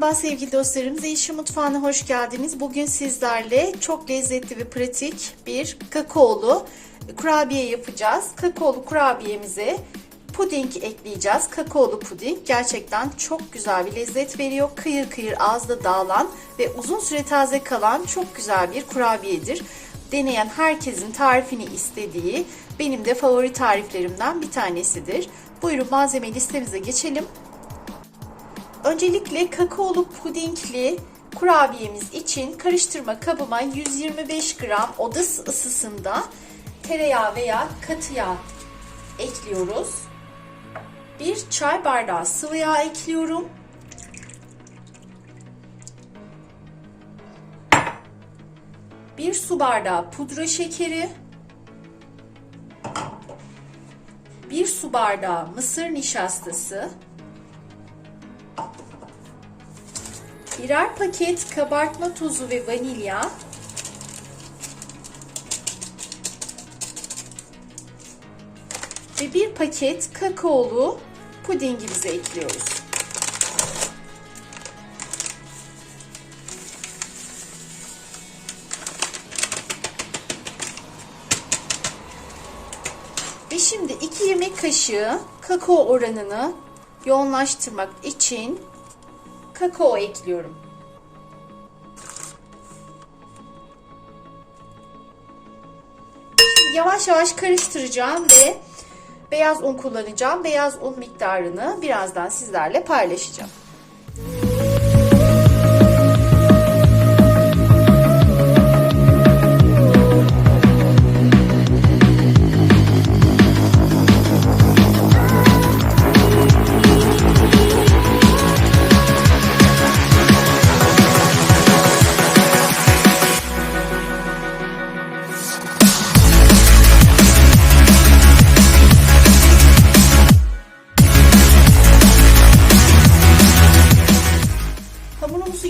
Merhaba sevgili dostlarım. Zeyşi Mutfağı'na hoş geldiniz. Bugün sizlerle çok lezzetli ve pratik bir kakaolu kurabiye yapacağız. Kakaolu kurabiyemize puding ekleyeceğiz. Kakaolu puding gerçekten çok güzel bir lezzet veriyor. Kıyır kıyır ağızda dağılan ve uzun süre taze kalan çok güzel bir kurabiyedir. Deneyen herkesin tarifini istediği benim de favori tariflerimden bir tanesidir. Buyurun malzeme listemize geçelim. Öncelikle kakaolu pudingli kurabiyemiz için karıştırma kabıma 125 gram oda ısısında tereyağı veya katı yağ ekliyoruz. Bir çay bardağı sıvı yağ ekliyorum. Bir su bardağı pudra şekeri. Bir su bardağı mısır nişastası. Birer paket kabartma tozu ve vanilya, ve bir paket kakaolu pudingimizi ekliyoruz. Ve şimdi 2 yemek kaşığı kakao oranını yoğunlaştırmak için kakao ekliyorum. Şimdi yavaş yavaş karıştıracağım ve beyaz un kullanacağım. Beyaz un miktarını birazdan sizlerle paylaşacağım.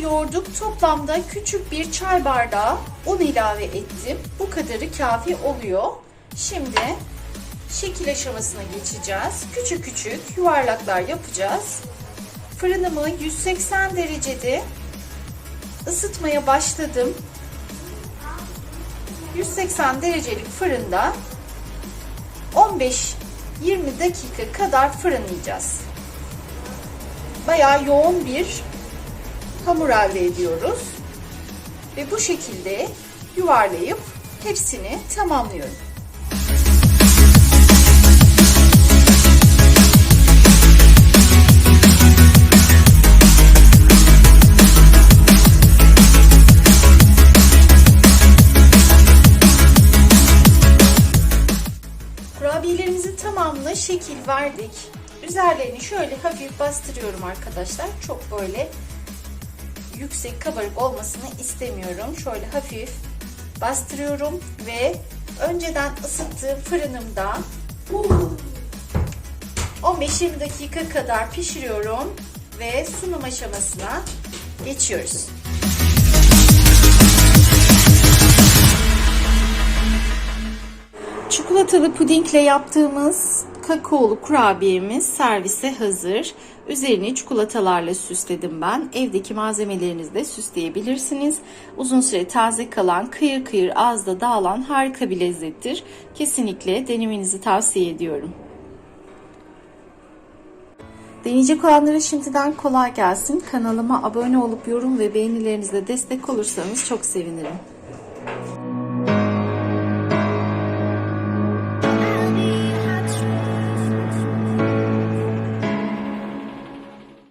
Yoğurduk. Toplamda küçük bir çay bardağı un ilave ettim. Bu kadarı kafi oluyor. Şimdi şekil aşamasına geçeceğiz. Küçük küçük yuvarlaklar yapacağız. Fırınımı 180 derecede ısıtmaya başladım. 180 derecelik fırında 15-20 dakika kadar fırınlayacağız. Bayağı yoğun bir hamur elde ediyoruz. Ve bu şekilde yuvarlayıp hepsini tamamlıyorum. Kurabiyelerimizin tamamına şekil verdik. Üzerlerini şöyle hafif bastırıyorum arkadaşlar. Çok böyle yüksek kabarık olmasını istemiyorum. Şöyle hafif bastırıyorum ve önceden ısıttığım fırınımda 15-20 dakika kadar pişiriyorum ve sunum aşamasına geçiyoruz. Çikolatalı pudingle yaptığımız kakaolu kurabiyemiz servise hazır. Üzerini çikolatalarla süsledim ben. Evdeki malzemelerinizle süsleyebilirsiniz. Uzun süre taze kalan, kıyır kıyır ağızda dağılan harika bir lezzettir. Kesinlikle denemenizi tavsiye ediyorum. Deneyecek olanlara şimdiden kolay gelsin. Kanalıma abone olup yorum ve beğenilerinizle destek olursanız çok sevinirim.